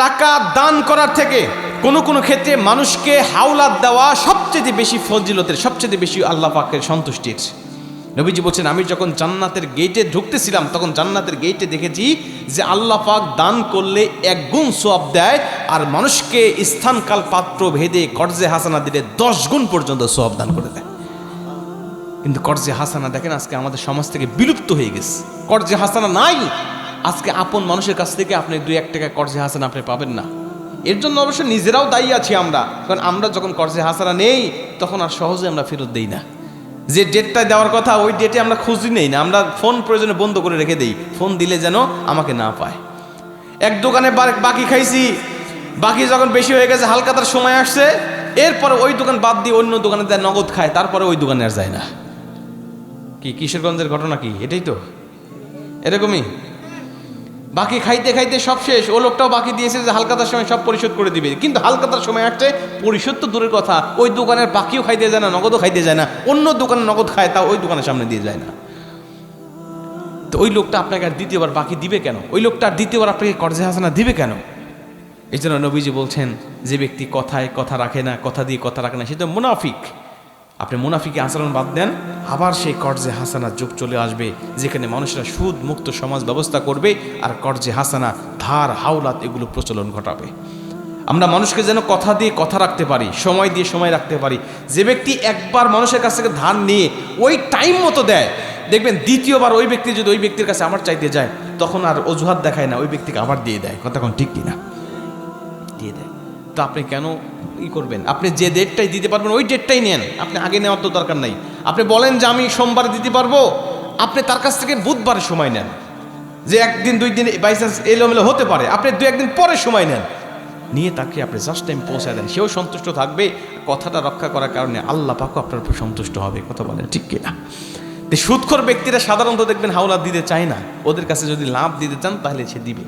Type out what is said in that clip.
টাকা দান করার থেকে কোনো কোনো ক্ষেত্রে মানুষকে হাওলাত দেওয়া সবচেয়ে বেশি ফজিলতের, সবচেয়ে বেশি আল্লাহ পাকের সন্তুষ্টির। নবীজি বলছেন, আমি যখন জান্নাতের গেটে ঢুকতেছিলাম, তখন জান্নাতের গেটে দেখেছি যে আল্লাহ পাক দান করলে এক গুণ সোয়াব দেয় আর মানুষকে স্থানকাল পাত্র ভেদে কর্জে হাসানা দিলে দশ গুণ পর্যন্ত সোয়াব দান করে দেয়। কিন্তু কর্জে হাসানা, দেখেন আজকে আমাদের সমাজ থেকে বিলুপ্ত হয়ে গেছে। কর্জে হাসানা নাই আজকে আপন মানুষের কাছ থেকে আপনি দুই এক টাকা কর্জে হাসানা আপনি পাবেন না। এর জন্য অবশ্য নিজেরাও দায়ী আছি আমরা। কারণ আমরা যখন কর্জে হাসানা নেই, তখন আর সহজে আমরা ফেরত দেই না। যে ডেটটা দেওয়ার কথা, ওই ডেটে আমরা খুঁজি নেই না। আমরা ফোন প্রয়োজনে বন্ধ করে রেখে দিই। ফোন দিলে যেন আমাকে না পায়। এক দোকানে বাকি খাইছি। বাকি যখন বেশি হয়ে গেছে, হালকা তার সময় আসছে। এরপরে ওই দোকান বাদ দিয়ে অন্য দোকানে দেয় নগদ খায়। তারপরে ওই দোকানে আর যায় না। কি, কিশোরগঞ্জের ঘটনা কি? এটাই তো। এরকমই? বাকি খাইতে খাইতে সব শেষ। ও লোকটাও বাকি দিয়েছে যে হালকাতার সময় সব পরিশোধ করে দিবে। কিন্তু হালকাতার সময় আসছে, পরিশোধ তো দূরের কথা। ওই দোকানের বাকিও খাইতে যায় না, নগদও খাইতে যায় না। অন্য দোকানে নগদ খায়, তা ওই দোকানের সামনে দিয়ে যায় না। তো ওই লোকটা আপনাকে আর দ্বিতীয়বার বাকি দিবে কেন? ওই লোকটা আর দ্বিতীয়বার আপনাকে কর্জে হাসানা দিবে কেন? এই জন্য নবীজি বলছেন, যে ব্যক্তি কথায় কথা রাখে না, কথা দিয়ে কথা রাখে না, সে তো মুনাফিক। আপনি মুনাফিকে আচরণ বাদ দেন, আবার সেই কর্জে হাসানা যুগ চলে আসবে, যেখানে মানুষরা সুদ মুক্ত সমাজ ব্যবস্থা করবে আর কর্জে হাসানা ধার, হাওলাত এগুলো প্রচলন ঘটাবে। আমরা মানুষকে যেন কথা দিয়ে কথা রাখতে পারি, সময় দিয়ে সময় রাখতে পারি। যে ব্যক্তি একবার মানুষের কাছ থেকে ধার নিয়ে ওই টাইম মতো দেয়, দেখবেন দ্বিতীয়বার ওই ব্যক্তি যদি ওই ব্যক্তির কাছে আমার চাইতে যায়, তখন আর অজুহাত দেখায় না, ওই ব্যক্তিকে আবার দিয়ে দেয়। কথা কোন ঠিক কিনা? দিয়ে দেয়। তো আপনি কেন ই করবেন? আপনি যে ডেটটাই দিতে পারবেন, ওই ডেটটাই নেন। আপনি আগে নেওয়ার তো দরকার নাই। আপনি বলেন যে আমি সোমবার দিতে পারব। আপনি তার কাছ থেকে বুধবারে সময় নেন। যে একদিন, দুই দিন বাই চান্স এলোমেলো হতে পারে। আপনি দু একদিন পরে সময় নেন। নিয়ে তাকে আপনি জাস্ট টাইম পৌঁছায় দেন। সেও সন্তুষ্ট থাকবে। কথাটা রক্ষা করার কারণে আল্লাহ পাকও আপনার উপর সন্তুষ্ট হবে। কথা বলেন, ঠিক কিনা তো সুদখোর ব্যক্তিরা সাধারণত দেখবেন হাওলা দিতে চায় না। ওদের কাছে যদি লাভ দিতে চান, তাহলে সে দিবে।